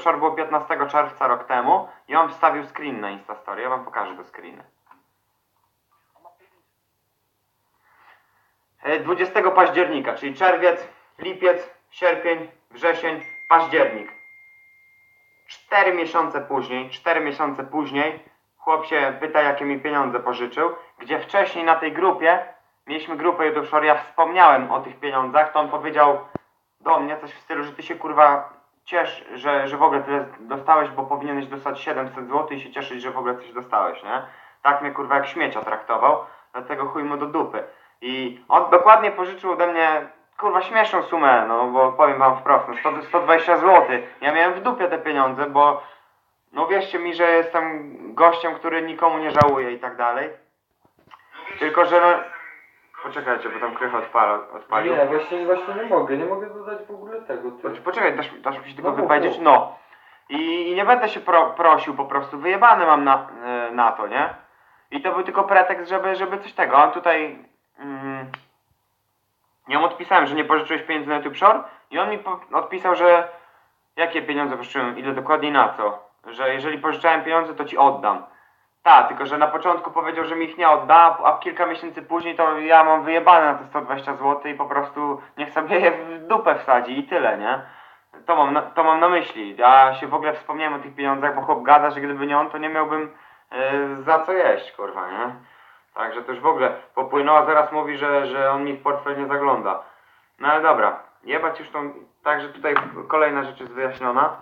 Short było 15 czerwca rok temu i on wstawił screen na Instastory. Ja wam pokażę te screeny. E, 20 października, czyli czerwiec, lipiec, sierpień, wrzesień, październik. Cztery miesiące później, cztery miesiące później, chłop się pyta, jakie mi pieniądze pożyczył, gdzie wcześniej na tej grupie, mieliśmy grupę YouTube Short, ja wspomniałem o tych pieniądzach, to on powiedział do mnie coś w stylu, że ty się kurwa ciesz, że, że w ogóle tyle dostałeś, bo powinieneś dostać 700 zł i się cieszyć, że w ogóle coś dostałeś, nie? Tak mnie kurwa jak śmiecia traktował, dlatego chuj mu do dupy. I on dokładnie pożyczył ode mnie kurwa śmieszną sumę, no bo powiem wam wprost, no 100, 120 zł. Ja miałem w dupie te pieniądze, bo no wierzcie mi, że jestem gościem, który nikomu nie żałuje i tak dalej. Tylko, że no... Poczekajcie, bo tam krycha odpala, odpalił. Nie, właśnie, właśnie nie mogę, nie mogę dodać w ogóle tego. Ty. Poczekaj, Poczekaj, dasz, dasz mi się tylko No mów, wypowiedzieć? mów. No. I, I nie będę się pro, prosił, po prostu wyjebany mam na, e, na to, nie? I to był tylko pretekst, żeby, żeby coś tego. On tutaj... Mm, ja mu odpisałem, że nie pożyczyłeś pieniędzy na YouTube Shore i on mi po, odpisał, że jakie pieniądze pożyczyłem, ile dokładnie na co. Że jeżeli pożyczałem pieniądze, to ci oddam. Tak, tylko że na początku powiedział, że mi ich nie odda, a kilka miesięcy później to ja mam wyjebane na te 120 zł i po prostu niech sobie je w dupę wsadzi i tyle, nie? To mam, na, to mam na myśli. Ja się w ogóle wspomniałem o tych pieniądzach, bo chłop gada, że gdyby nie on, to nie miałbym e, za co jeść, kurwa, nie? Także to już w ogóle popłynęła, zaraz mówi, że, że on mi w portfel nie zagląda. No ale dobra, jebać już tą... Także tutaj kolejna rzecz jest wyjaśniona.